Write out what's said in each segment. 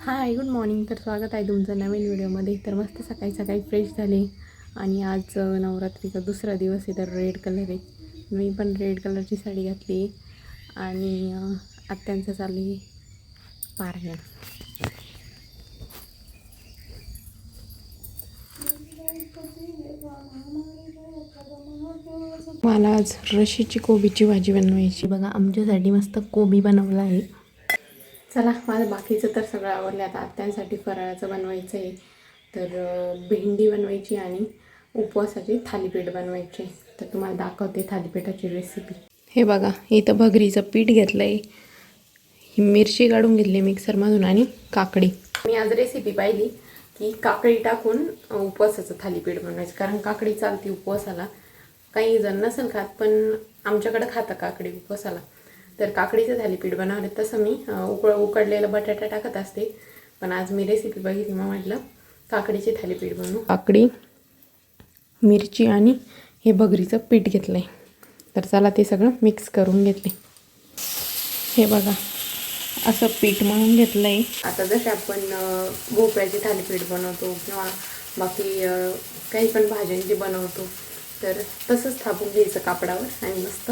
Hi good morning तर स्वागत आहे तुमचं नवीन व्हिडिओमध्ये. तर मस्त सकाळी सकाळी फ्रेश झाले. आणि आज नवरात्रीचा दुसरा दिवस आहे तर रेड कलर आहे. मी पण रेड कलरची साडी घातली आणि आत्यांचं चालू आहे पारायण मला आज रशीची कोबीची भाजी बनवायची बघा आमच्यासाठी मस्त कोबी बनवला आहे. चला माझं बाकीचं तर सगळं आवडलं आता आत्यांसाठी फराळाचं बनवायचं आहे तर भेंडी बनवायची आणि उपवासाची थालीपीठ बनवायची. तर तुम्हाला दाखवते थालीपीठाची रेसिपी हे बघा इथं भगरीचं पीठ घेतलं आहे ही मिरची काढून घेतली मिक्सरमधून आणि काकडी. मी आज रेसिपी पाहिली की काकडी टाकून उपवासाचं थालीपीठ बनवायचं. कारण काकडी चालते उपवासाला. काही जण नसेल खात पण आमच्याकडं खातं काकडी उपवासाला. तर काकडीचं थालीपीठ बनवले. तसं मी उकळ उकडलेला बटाटा टाकत असते. पण आज मी रेसिपी बघितली मग म्हटलं काकडीचे थालीपीठ बनवू. काकडी मिरची आणि हे बगरीचं पीठ घेतलं आहे तर चला ते सगळं मिक्स करून घेतले. हे बघा असं पीठ मळून घेतलं आहे आता जसे आपण भोपळ्याचे थालीपीठ बनवतो किंवा बाकी काही पण भाज्यांची बनवतो तर तसंच थापून घ्यायचं कापडावर आणि मस्त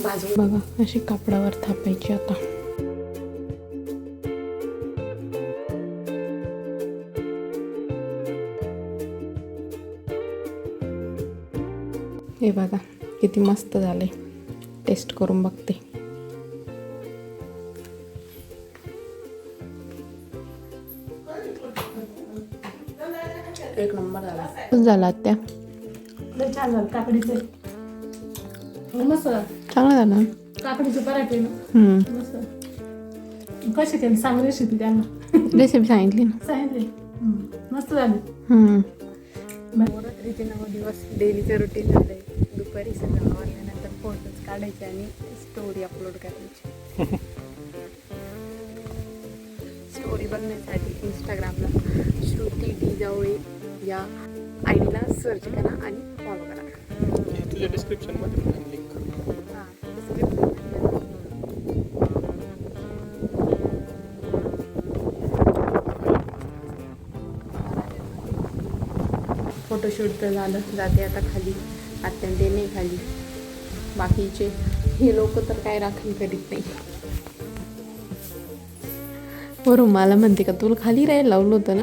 भाजून बघा अशी कापडावर थापायची आता. हे बघा किती मस्त झाले. टेस्ट करून बघते. एक नंबर झाला. झाला त्या छान झालं काकडीचे. मस्त झालं. चांगला झाला. काकडीचे पराठे. ना हम्म. मस्त. कशी केली? सांग रेसिपी त्यांना. रेसिपी सांगितली ना. सांगितले. हम्म. मस्त झाली. हम्म. नवरात्रीचे नऊ दिवस डेलीचं रुटीन झालंय. दुपारी सगळं आवरल्यानंतर फोटोज काढायचे आणि स्टोरी अपलोड करायची. स्टोरी बघण्यासाठी इंस्टाग्रामला श्रुती टी जावळे या आय डीला सर्च करा आणि फॉलो करा. तुझ्या डिस्क्रिप्शन फोटोशूट तर झालं जाते आता खाली. अत्यंत नाही खाली. बाकीचे. हे लोक तर काय राखण करीत नाही. बरं मला म्हणते का तुला खाली राहायला लावलं होतं ना?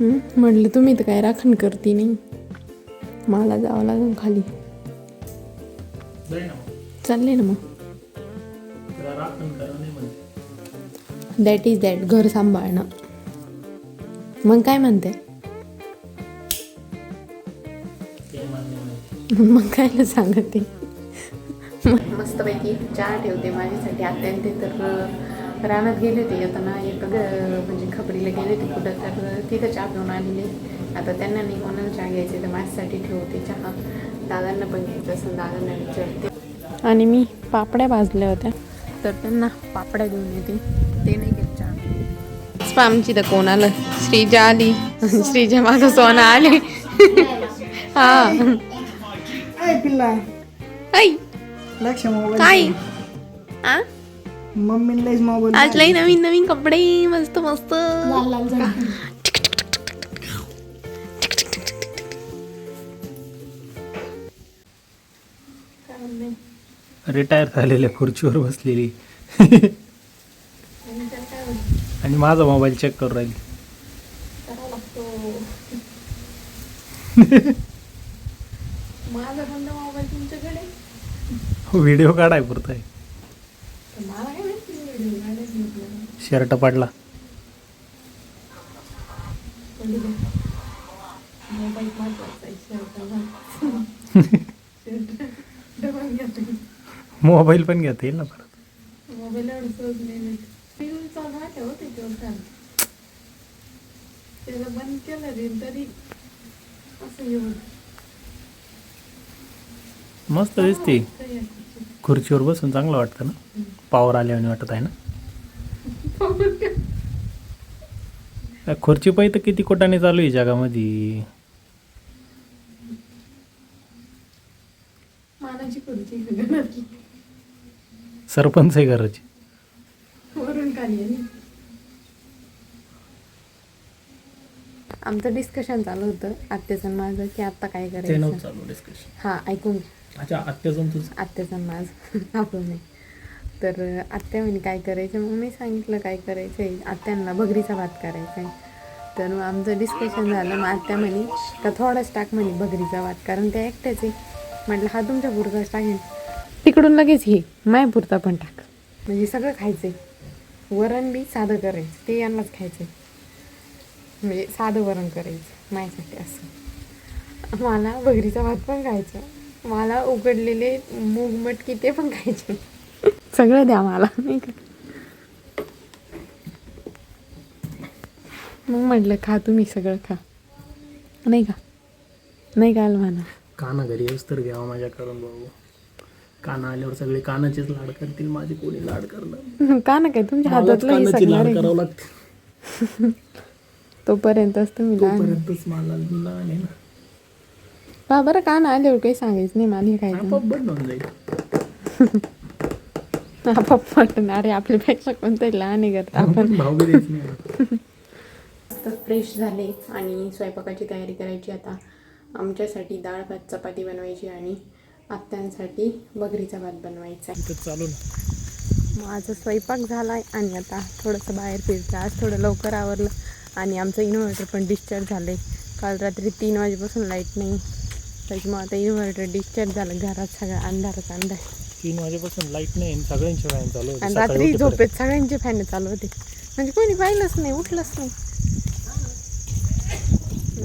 हं? म्हणलं तुम्ही तर काय राखण करते नाही. मला जावं लागेल खाली. चालले ना मग. दॅट इज दॅट घर सांभाळणं. मग काय म्हणते? मग कायला सांगते. मस्तपैकी चहा ठेवते माझ्यासाठी. अत्यंत तर रानात गेले होते. येताना एक म्हणजे खबरीला गेले होते कुठं तर तिथं चहा घेऊन आलेले. आता त्यांना नाही कोणाला चहा घ्यायचे तर माझ्यासाठी ठेवते चहा. दादांना पण घ्यायचं असेल दादांना विचारते. आणि मी पापड्या भाजल्या होत्या. तर त्यांना पापड्या देऊन येते. ते नाही घेत चहा. आमची तर कोण आलं? श्रीजा आली. श्रीजा माझं सोनं आले. हा. काय पिल्ला. ऐ. लक्ष मोबाईल काय? आ? मम्मीलाच मोबाईल आज लई नवीन नवीन कपडे. मस्त मस्त. लाल लाल झाली. रिटायर झालेल्या खुर्चीवर बसलेली. आणि माझा मोबाईल चेक करू राहिली. माझा कोणता मोबाईल तुमच्याकडे? व्हिडिओ काढाय पुरता. शर्ट पडला. मोबाईल पण घेता येईल ना परत. मोबाईल हो त्याच्यावर चालू. त्याला बंद केलं रे तरी असं येऊन मस्त दिसते. खुर्चीवर बसून चांगलं वाटतं ना? पावर आल्याने वाटत आहे ना? खुर्ची पाहिजे तर किती कोटाने चालू आहे जगामध्ये. सरपंच आहे घराची. वरून खाली आमचं डिस्कशन चालू होतं. आत्याचं माझं की आत्ता काय ते करायचं नव्हतं चालू डिस्कशन हां ऐकून घे. अच्छा आत्याचं तुझं? आत्याचं आणि माझं. आपण नाही. तर आत्या म्हणे काय करायचं? मग मी सांगितलं काय करायचं आहे आत्यांना भगरीचा भात करायचा आहे तर मग आमचं डिस्कशन झालं. मग आत्या म्हणे का थोडाच टाक म्हणे भगरीचा भात कारण त्या एकट्याच आहे. म्हटलं हा तुमच्या पुरताच टाकेन. तिकडून लगेच घे माय पुरता पण टाक. म्हणजे सगळं खायचं आहे वरण बी साधं करायचं. ते यांनाच खायचं आहे म्हणजे साधं वरण करायचं माझ्यासाठी असं. मला भगरीचा भात पण खायचा. मला उकडलेले मूग मटकी ते पण खायचे. सगळं द्या मला. नाही का मग म्हटलं खा तुम्ही सगळं खा. नाही का? नाही का म्हणा काना घरी येऊस तर घ्यावा माझ्याकडून बाबू काना आल्यावर सगळे कानाचेच लाड करतील माझे कोणी लाड करणार का ना काय तुमच्या हातातलं. करावं लागते. तोपर्यंतच तुम्ही लहान तोपर्यंतच मला लहान आहे ना. पहा बरं का ना आल्यावर काही सांगायचं नाही मला हे काय आपोआप बंद होऊन जाईल. आपाप वाटण अरे आपल्यापेक्षा कोणतरी लहान आहे करत आपण. आपण नाही फ्रेश झाले आणि स्वयंपाकाची तयारी करायची आता. आमच्यासाठी डाळ भात चपाती बनवायची आणि आत्यांसाठी बकरीचा भात बनवायचा आहे. इथं चालू ना. माझा स्वयंपाक झाला आहे आणि आता थोडंसं बाहेर फिरतं. आज थोडं लवकर आवरलं. आणि आमचं इन्व्हर्टर पण डिस्चार्ज झालं आहे काल रात्री तीन वाजेपासून लाइट नाही. त्याच्यामुळे आता इन्व्हर्टर डिस्चार्ज झालं घरात सगळं अंधारच अंधार. तीन वाजेपासून लाइट नाही आणि सगळ्यांचे फॅन चालू आणि रात्री. झोपेत सगळ्यांचे फॅन चालू होते. म्हणजे कोणी पाहिलंच नाही उठलंच नाही.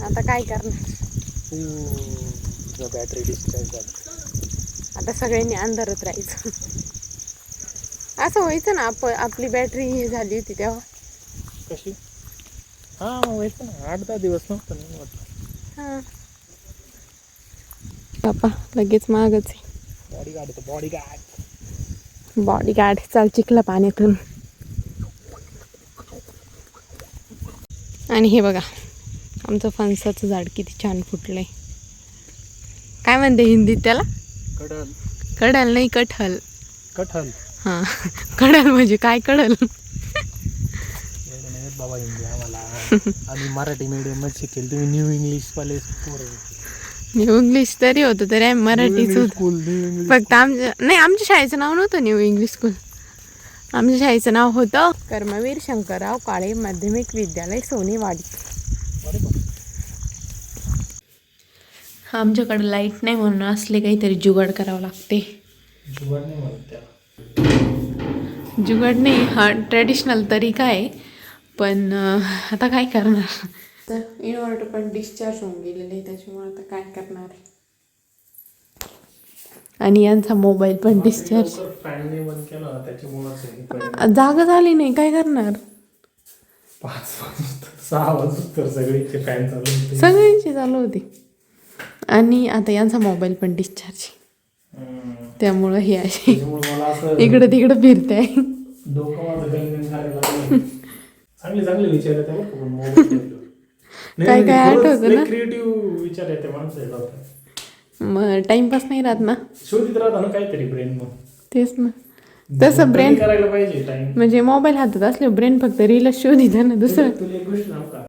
आता काय करणार? बॅटरी डिस्चार्ज झाली. आता सगळ्यांनी अंधारत राहायचं. असं व्हायचं ना आप आपली बॅटरी हे झाली होती तेव्हा. कशी? हां मग ना. आठ दहा दिवस नव्हतं नाही हां. बापा लगेच मागच बॉडी गार्ड होतं बॉडी गार्ड बॉडी गार्ड चाल चिखला पाण्यातून. आणि हे बघा आमचं फणसाचं झाड किती छान फुटलंय. काय म्हणते हिंदीत त्याला? कडल कडल नाही कठल. कठल. हां. कडल म्हणजे काय येत बाबा हिंदी आम्ही मराठी मीडियमच शिकेल. तुम्ही न्यू इंग्लिश वाले न्यू इंग्लिश तरी होतं तरी आम्ही मराठीच होतं. स्कूल न्यू इंग्लिश फक्त आमच्या नाही आमच्या शाळेचं नाव नव्हतं न्यू इंग्लिश स्कूल आमच्या शाळेचं नाव होतं कर्मवीर शंकरराव काळे माध्यमिक विद्यालय सोनेवाडी. आमच्याकडे लाइट नाही म्हणून असले काहीतरी जुगाड करावं लागते. जुगाड नाही हा ट्रेडिशनल तरीका आहे. पण आता काय करणार? तर इन्व्हर्टर पण डिस्चार्ज होऊन गेलेलं आहे त्याच्यामुळे आता काय करणार? आणि यांचा मोबाईल पण डिस्चार्ज जागा झाली नाही काय करणार? सगळ्यांची चालू होती. आणि आता यांचा मोबाईल पण डिस्चार्ज. त्यामुळं हे असं इकडं तिकडं फिरते चांगले चांगले विचार येते बरं का पण. नाही, काय नाही, काय खरंच आठवतं लय ना? क्रिएटिव्ह विचार येते डोक्यात मग टाइमपास नाही राहत ना? शोधित राहता ना काहीतरी ब्रेन मग. तेच ना. तसं ब्रेन करायला पाहिजे टाइम म्हणजे मोबाईल हातात असले ब्रेन फक्त रीलच शोधित ना दुसरं. तुला एक गोष्ट सांगू का?